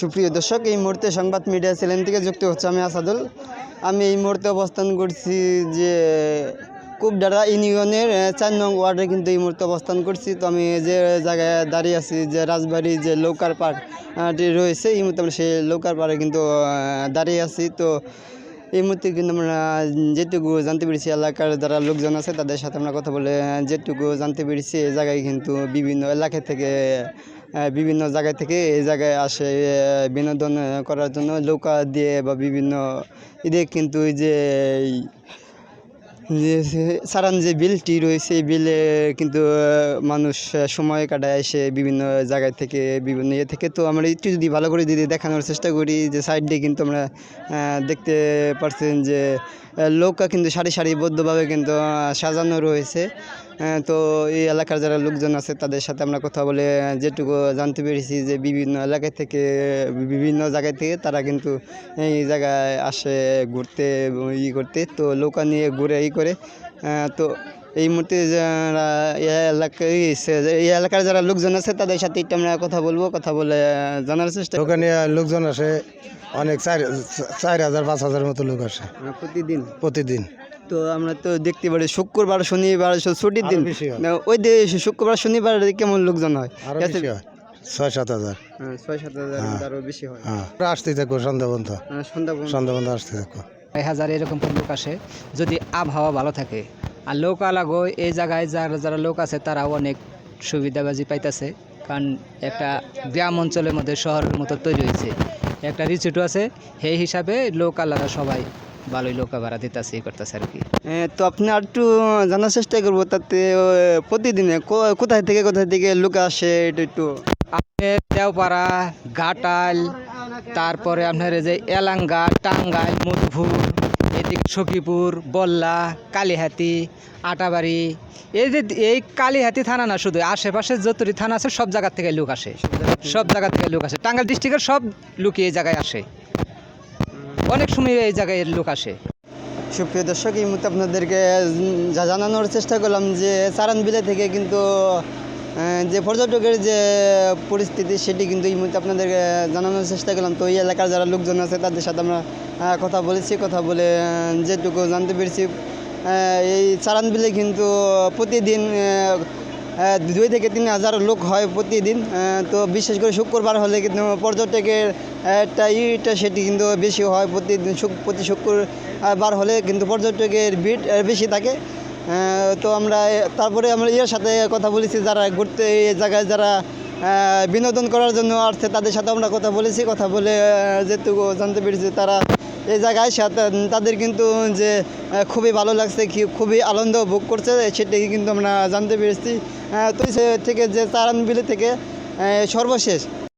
সুপ্রিয় দর্শক, এই মুহূর্তে সংবাদ মিডিয়া চ্যানেল থেকে যুক্ত হচ্ছে আমি আসাদুল। আমি এই মুহূর্তে অবস্থান করছি যে কুবডারা ইউনিয়নের চার নং ওয়ার্ডে কিন্তু এই মুহূর্তে অবস্থান করছি। তো আমি যে জায়গায় দাঁড়িয়ে আছি, যে রাজবাড়ি, যে লৌকার পার্ক আহটি রয়েছে, এই মুহূর্তে আমরা সেই লৌকার পাড়ে কিন্তু দাঁড়িয়ে আছি। তো এই মুহূর্তে কিন্তু আমরা যেটুকু জানতে পেরেছি, এলাকার যারা লোকজন আছে, তাদের সাথে আমরা কথা বলে যেটুকু জানতে পেরেছি, এই জায়গায় কিন্তু বিভিন্ন এলাকা থেকে বিভিন্ন জায়গা থেকে এই জায়গায় আসে বিনোদন করার জন্য নৌকা দিয়ে বা বিভিন্ন ঈদে কিন্তু ওই যে সারান যে বিলটি রয়েছে, এই বিলে কিন্তু মানুষ সময় কাটায় এসে বিভিন্ন জায়গা থেকে, বিভিন্ন ইয়ে থেকে। তো আমরা একটু যদি ভালো করে যদি দেখানোর চেষ্টা করি যে সাইড দিয়ে কিন্তু আমরা দেখতে পারছেন যে নৌকা কিন্তু সারি সারিবদ্ধভাবে কিন্তু সাজানো রয়েছে। তো এই এলাকার যারা লোকজন আছে তাদের সাথে আমরা কথা বলে যেটুকু জানতে পেরেছি যে বিভিন্ন এলাকা থেকে বিভিন্ন জায়গায় থেকে তারা কিন্তু এই জায়গায় আসে ঘুরতে ই করতে তো নৌকা নিয়ে ঘুরে ই করে। তো এই মুহূর্তে যারা এই এলাকায় এই এলাকার যারা লোকজন আছে তাদের সাথে একটু আমরা কথা বলব কথা বলে জানার চেষ্টা ওখানে লোকজন আসে অনেক চার চার হাজার পাঁচ হাজার মতো লোক আসে। প্রতিদিন? প্রতিদিন। তো আমরা তো দেখতে পারি শুক্রবার শনিবার ছুটির দিন। বেশি ওই যে শুক্রবার শনিবার কেমন লোকজন হয়? হয়। ছয় সাত হাজার। হ্যাঁ, ছয় সাত হাজার আরও বেশি হয়। হ্যাঁ। আমরা সন্ধ্যা পর্যন্ত। সন্ধ্যা পর্যন্ত। আসতে থাকব এক হাজার এরকম লোক আসে যদি আবহাওয়া ভালো থাকে। আর লোক আলাগো এই জায়গায় যারা যারা লোক আছে তারাও অনেক সুবিধাবাজি পাইতেছে। কারণ একটা গ্রাম অঞ্চলের মধ্যে শহরের মতো তৈরি হয়েছে। একটা রিচুটু আছে সেই হিসাবে লোক আলাদা সবাই। ভালোই লোক ভাড়া দিতেছে ই করতেছে আর কি। তো আপনি আর একটু জানার চেষ্টা করব তাতে প্রতিদিনে কো- কোথায় থেকে কোথায় থেকে লোক আসে এটা একটু। আপনি দেওপাড়া ঘাটাল তারপরে আপনার এই যে এলাঙ্গা টাঙ্গাইল মধুপুর এদিকে সখীপুর বল্লা কালীহাতি আটাবাড়ি এই যে এই কালীহাতি থানা না শুধু আশেপাশে যতটি থানা আছে সব জায়গা থেকে লোক আসে। সব জায়গা থেকে লোক আসে। টাঙ্গাইল ডিস্ট্রিক্টের সব লোকই এই জায়গায় আসে। অনেক সময় এই জায়গায় লোক আসে। সুপ্রিয় দর্শক, এই মুহূর্তে আপনাদেরকে যা জানানোর চেষ্টা করলাম যে সারান বিলে থেকে কিন্তু যে পর্যটকের যে পরিস্থিতি সেটি কিন্তু এই মুহূর্তে আপনাদেরকে জানানোর চেষ্টা করলাম। তো এই এলাকার যারা লোকজন আছে, তাদের সাথে আমরা কথা বলেছি, কথা বলে যেটুকু জানতে পেরেছি। এই সারান বিলে কিন্তু প্রতিদিন দুই থেকে তিন হাজার লোক হয় প্রতিদিন তো বিশেষ করে শুক্রবার হলে কিন্তু পর্যটকের একটা ইটা সেটি কিন্তু বেশি হয় প্রতিদিন প্রতি শুক্রবার হলে কিন্তু পর্যটকের ভিড় বেশি থাকে। তো আমরা, তারপরে আমরা ইয়ের সাথে কথা বলেছি, যারা ঘুরতে এই জায়গায় যারা বিনোদন করার জন্য আসছে, তাদের সাথে আমরা কথা বলেছি। কথা বলে যেটুকু জানতে পেরেছি, তারা এই জায়গায় তাদের কিন্তু যে খুবই ভালো লাগছে খুবই আনন্দ ভোগ করছে সেটাই কিন্তু আমরা জানতে পেরেছি। তুই থেকে যে তারানবিলি থেকে সর্বশেষ